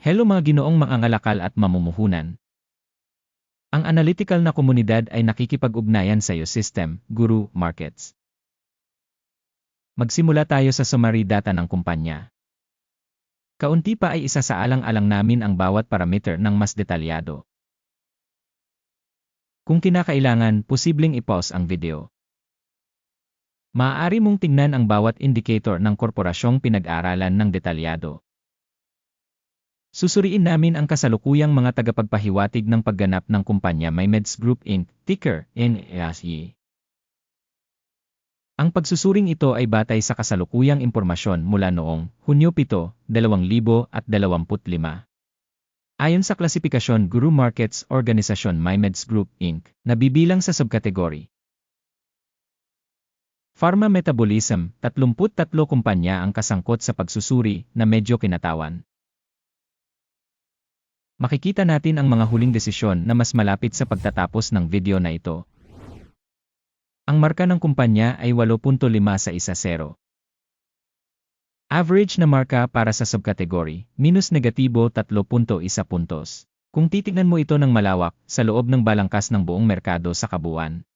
Hello mga ginoong mangangalakal at mamumuhunan. Ang analytical na komunidad ay nakikipag-ugnayan sa iyo system, guru, markets. Magsimula tayo sa summary data ng kumpanya. Kaunti pa ay isa sa alang-alang namin ang bawat parameter ng mas detalyado. Kung kinakailangan, posibleng i-pause ang video. Maaari mong tingnan ang bawat indicator ng korporasyong pinag-aralan ng detalyado. Susuriin namin ang kasalukuyang mga tagapagpahiwatig ng pagganap ng kumpanya Mymeds Group Inc., ticker NASE. Ang pagsusuring ito ay batay sa kasalukuyang impormasyon mula noong Hunyo 7, 2025. Ayon sa klasifikasyon Guru Markets Organisasyon Mymeds Group Inc., nabibilang sa subkategory Pharma Metabolism, 33 kumpanya ang kasangkot sa pagsusuri na medyo kinatawan. Makikita natin ang mga huling desisyon na mas malapit sa pagtatapos ng video na ito. Ang marka ng kumpanya ay 8.5 sa 1-0. Average na marka para sa subkategory, minus negatibo 3.1 puntos. Kung titignan mo ito ng malawak, sa loob ng balangkas ng buong merkado sa kabuuan,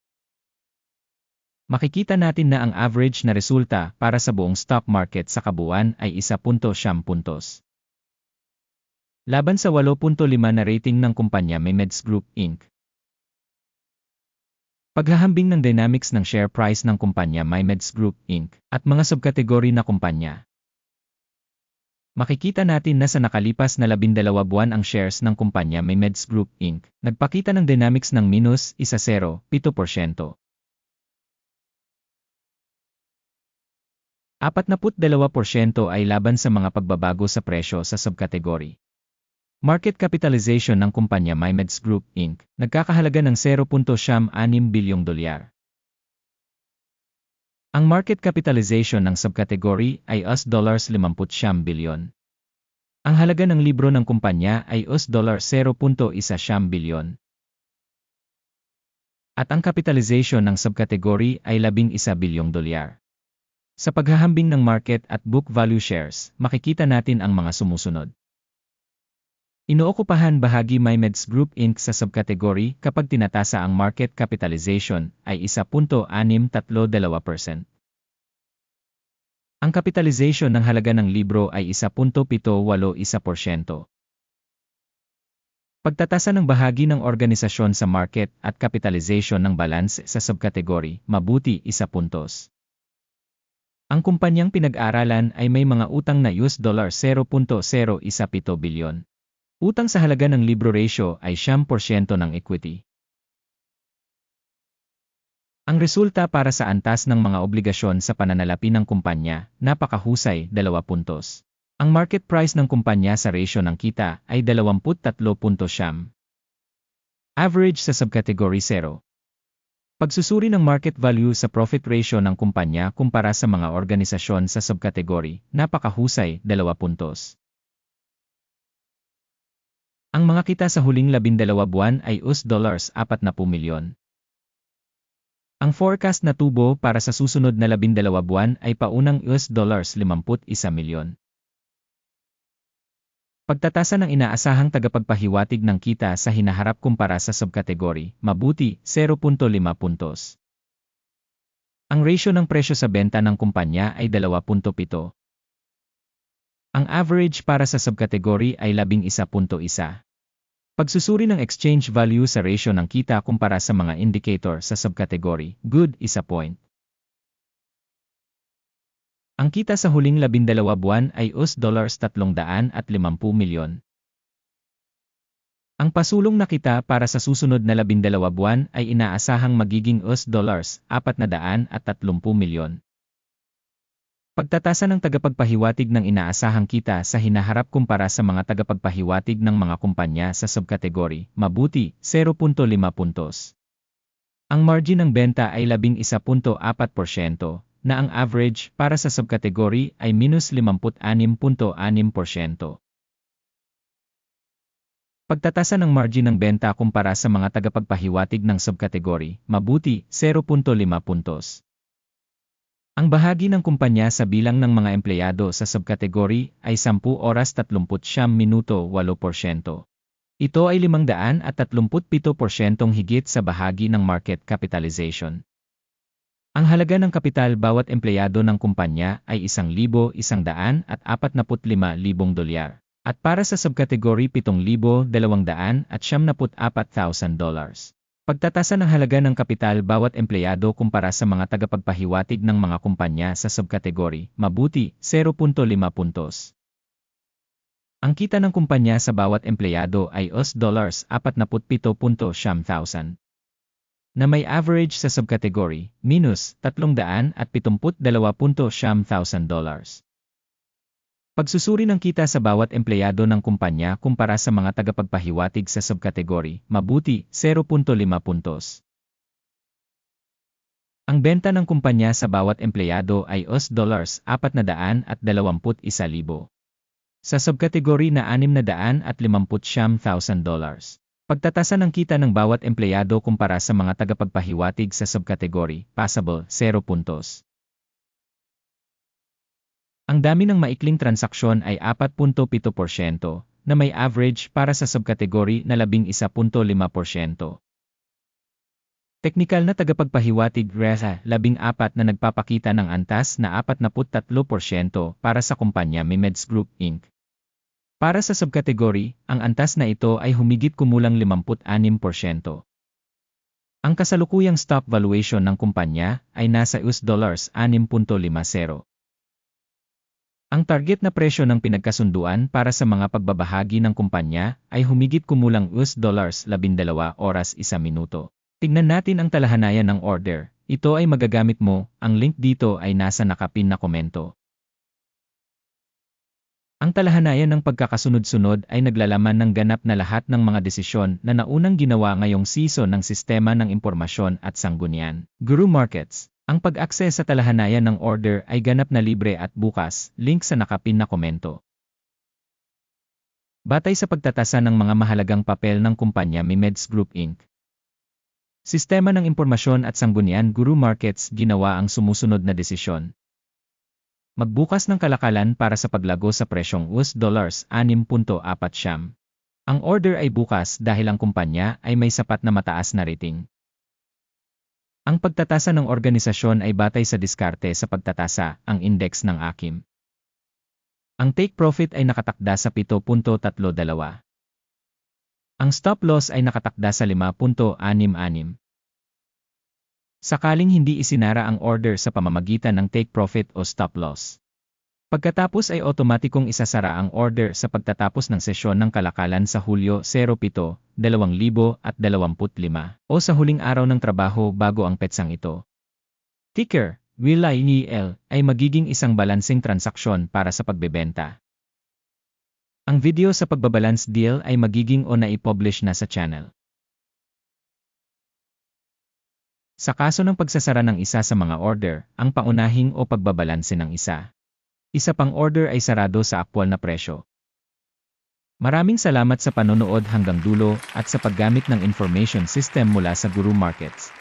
Makikita natin na ang average na resulta para sa buong stock market sa kabuuan ay 1.7 puntos. Laban sa 8.5 na rating ng kumpanya Mimeds Group Inc. Paghahambing ng dynamics ng share price ng kumpanya Mimeds Group Inc. at mga subkategory na kumpanya. Makikita natin na sa nakalipas na 12 buwan ang shares ng kumpanya Mimeds Group Inc. nagpakita ng dynamics ng minus 1.07%. Apat na ay laban sa mga pagbabago sa presyo sa subkategory. Market capitalization ng kumpanya Mymeds Group Inc. nagkakahalaga ng 0.6 bilyong dolyar. Ang market capitalization ng subkategory ay US dollars 50 bilyon. Ang halaga ng libro ng kumpanya ay US dollar 0.1 bilyon. At ang capitalization ng subkategory ay 11 bilyong dolyar. Sa paghahambing ng market at book value shares, makikita natin ang mga sumusunod. Inookupahan bahagi Mymeds Group Inc. sa subkategory kapag tinatasa ang market capitalization ay 1.632%. Ang capitalization ng halaga ng libro ay 1.781%. Pagtatasa ng bahagi ng organisasyon sa market at capitalization ng balance sa subkategory, mabuti 1 puntos. Ang kumpanyang pinag-aralan ay may mga utang na US dollar 0.017 bilyon. Utang sa halaga ng libro ratio ay 10% ng equity. Ang resulta para sa antas ng mga obligasyon sa pananalapi ng kumpanya, napakahusay, 2 puntos. Ang market price ng kumpanya sa ratio ng kita ay 23.7. Average sa subcategory 0. Pagsusuri ng market value sa profit ratio ng kumpanya kumpara sa mga organisasyon sa subkategory, napakahusay, 2 puntos. Ang mga kita sa huling 12 buwan ay US dollars 40 milyon. Ang forecast na tubo para sa susunod na 12 buwan ay paunang US dollars 51 milyon. Pagtatasa ng inaasahang tagapagpahiwatig ng kita sa hinaharap kumpara sa subkategory, mabuti, 0.5 puntos. Ang ratio ng presyo sa benta ng kumpanya ay 2.7. Ang average para sa subkategory ay 11.1. Pagsusuri ng exchange value sa ratio ng kita kumpara sa mga indicator sa subkategory, good, 1 point. Ang kita sa huling labindalawa buwan ay US dollars 350 milyon. Ang pasulong na kita para sa susunod na labindalawa buwan ay inaasahang magiging US dollars 430 milyon. Pagtatasa ng tagapagpahiwatig ng inaasahang kita sa hinaharap kumpara sa mga tagapagpahiwatig ng mga kumpanya sa subkategory, mabuti, 0.5 puntos. Ang margin ng benta ay 11.4%, na ang average para sa subkategory ay minus 56.6%. Pagtatasa ng margin ng benta kumpara sa mga tagapagpahiwatig ng subkategory, mabuti, 0.5 puntos. Ang bahagi ng kumpanya sa bilang ng mga empleyado sa subkategory ay 10 oras 39 minuto 8%. Ito ay 537% higit sa bahagi ng market capitalization. Ang halaga ng kapital bawat empleyado ng kumpanya ay 1,145,000 dolyar. At para sa subkategory 7,274,000 dollars. Pagtatasa ng halaga ng kapital bawat empleyado kumpara sa mga tagapagpahiwatig ng mga kumpanya sa subkategory, mabuti, 0.5 puntos. Ang kita ng kumpanya sa bawat empleyado ay US dollars 47.7,000 na may average sa subkategory, minus 372.7,000 dollars. Pagsusuri ng kita sa bawat empleyado ng kumpanya kumpara sa mga tagapagpahiwatig sa subkategory, mabuti, 0.5 puntos. Ang benta ng kumpanya sa bawat empleyado ay US dollars 421,000. Sa subkategory na 650,000 dollars. Pagtatasa ng kita ng bawat empleyado kumpara sa mga tagapagpahiwatig sa subkategory, passable, 0 puntos. Ang dami ng maikling transaksyon ay 4.7% na may average para sa subkategory na 11.5%. Teknikal na tagapagpahiwatig RESA 14 na nagpapakita ng antas na 43% para sa kumpanya Mimeds Group Inc. Para sa subkategory, ang antas na ito ay humigit kumulang 56%. Ang kasalukuyang stock valuation ng kumpanya ay nasa US dollars 6.50. Ang target na presyo ng pinagkasunduan para sa mga pagbabahagi ng kumpanya ay humigit kumulang US dollars 12 oras 1 minuto. Tignan natin ang talahanayan ng order. Ito ay magagamit mo, ang link dito ay nasa nakapin na komento. Ang talahanayan ng pagkakasunod-sunod ay naglalaman ng ganap na lahat ng mga desisyon na naunang ginawa ngayong season ng Sistema ng Impormasyon at Sanggunian. Guru Markets ang pag-access sa talahanayan ng order ay ganap na libre at bukas, link sa nakapin na komento. Batay sa pagtatasa ng mga mahalagang papel ng kumpanya Mimeds Group Inc. Sistema ng Impormasyon at Sanggunian Guru Markets ginawa ang sumusunod na desisyon. Magbukas ng kalakalan para sa paglago sa presyong US dollars 6.4 siyam. Ang order ay bukas dahil ang kumpanya ay may sapat na mataas na rating. Ang pagtatasa ng organisasyon ay batay sa diskarte sa pagtatasa, ang index ng AKIM. Ang take profit ay nakatakda sa 7.32. Ang stop loss ay nakatakda sa 5.66. Sakaling hindi isinara ang order sa pamamagitan ng take profit o stop loss. Pagkatapos ay otomatikong isasara ang order sa pagtatapos ng sesyon ng kalakalan sa Hulyo 07, 2025 o sa huling araw ng trabaho bago ang petsang ito. Ticker, WILINEL ay magiging isang balancing transaksyon para sa pagbebenta. Ang video sa pagbabalance deal ay magiging o na-publish na sa channel. Sa kaso ng pagsasara ng isa sa mga order, ang paunahing o pagbabalanse ng isa isa pang order ay sarado sa aktwal na presyo. Maraming salamat sa panonood hanggang dulo at sa paggamit ng information system mula sa Guru Markets.